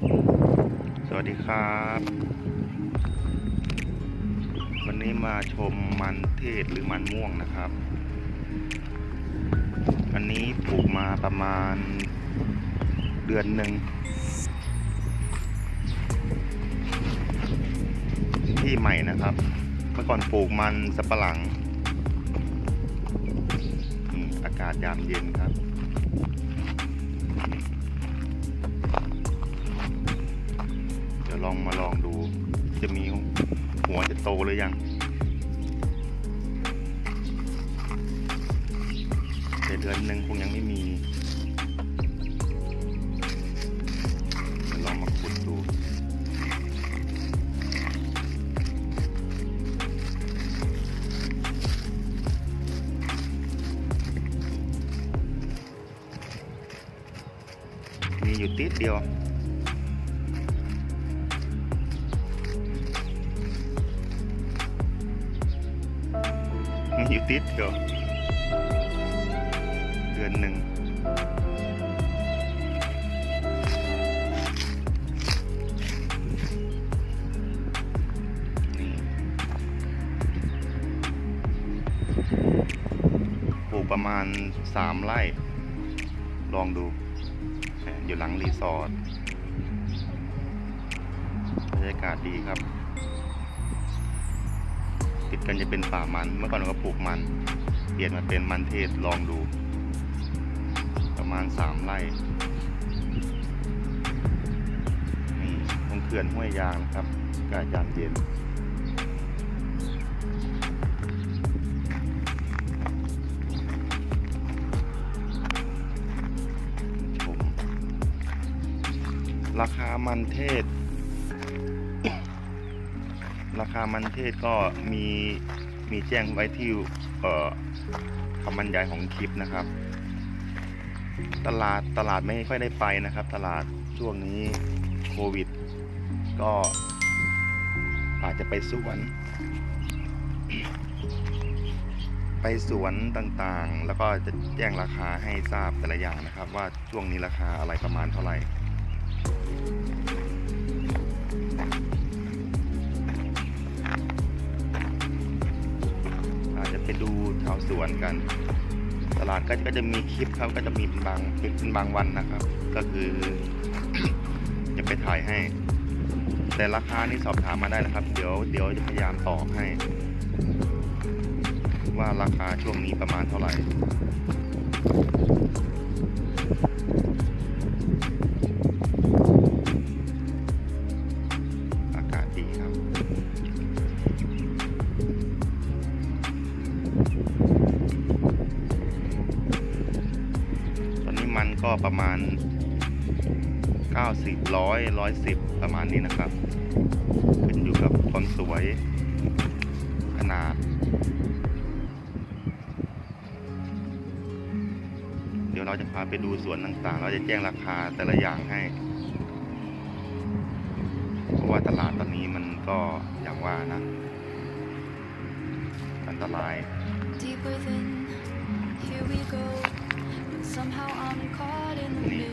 สวัสดีครับ วันนี้มาชมมันเทศหรือมันม่วงนะครับ อันนี้ปลูกมาประมาณเดือนหนึ่ง ที่ใหม่นะครับ เมื่อก่อนปลูกมันสับปะหลังอืมอากาศยามเย็นครับ ลองมาลองดู จะมีหัวจะโตหรือยังแต่เดือนหนึ่งคงยังไม่มีลองมาขุดดูมีอยู่ติดเดียว อยู่ติดเดียวเดือนหนึ่งปลูกประมาณสามไร่ ลองดู อยู่หลังรีสอร์ทบรรยากาศดีครับ กันจะเป็นป่ามัน เมื่อก่อนเราก็ปลูกมัน เปลี่ยนมาเป็นมันเทศลองดู ประมาณสามไร่นี่ตรงเขื่อนห้วยยางนะครับกาศยามเย็นราคามันเทศ ราคามันเทศก็มีมีแจ้งไว้ที่เอ่อคำบรรยายของคลิปนะครับ ตลาดตลาดไม่ค่อยได้ไปนะครับ ตลาดช่วงนี้โควิด ก็อาจจะไปสวน ไปสวนต่างๆ แล้วก็จะแจ้งราคาให้ทราบแต่ละอย่างนะครับ ว่าช่วงนี้ราคาอะไรประมาณเท่าไหร่ ไปดูชาวสวนกัน ตลาดก็จะมีคลิปครับก็จะมีเป็นบางเป็นบางวันนะครับ ก็คือ จะไปถ่ายให้ แต่ราคานี่สอบถามมาได้นะครับ เดี๋ยวเดี๋ยวจะพยายามตอบให้ ว่าราคาช่วงนี้ประมาณเท่าไหร่ ก็ประมาณ 90 100 110 ประมาณนี้นะครับ ขึ้นอยู่กับความสวยขนาด เดี๋ยวเราจะพาไปดูสวนต่างๆ เราจะแจ้งราคาแต่ละอย่างให้ เพราะว่าตลาดตอนนี้มันก็อย่างว่านะ อันตราย Deep within, here we go.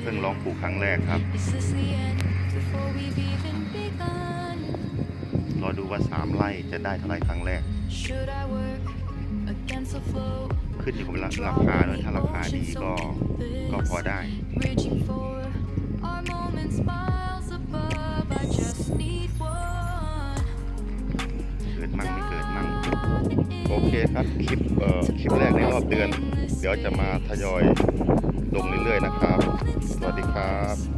พิ่งลอง middle. ปลูกครั้งแรกครับ Is this the end before we've even begun? รอดูว่า3ไร่จะได้เท่าไหร่ครั้งแรก Should I work against the flow? ขึ้นอยู่กับราราคาด้วยถ้าราคาดีก็ก็พอได้ ครับ คลิปเอ่อคลิปแรกในรอบเดือน เดี๋ยวจะมาทยอยลงเรื่อยๆนะครับ สวัสดีครับ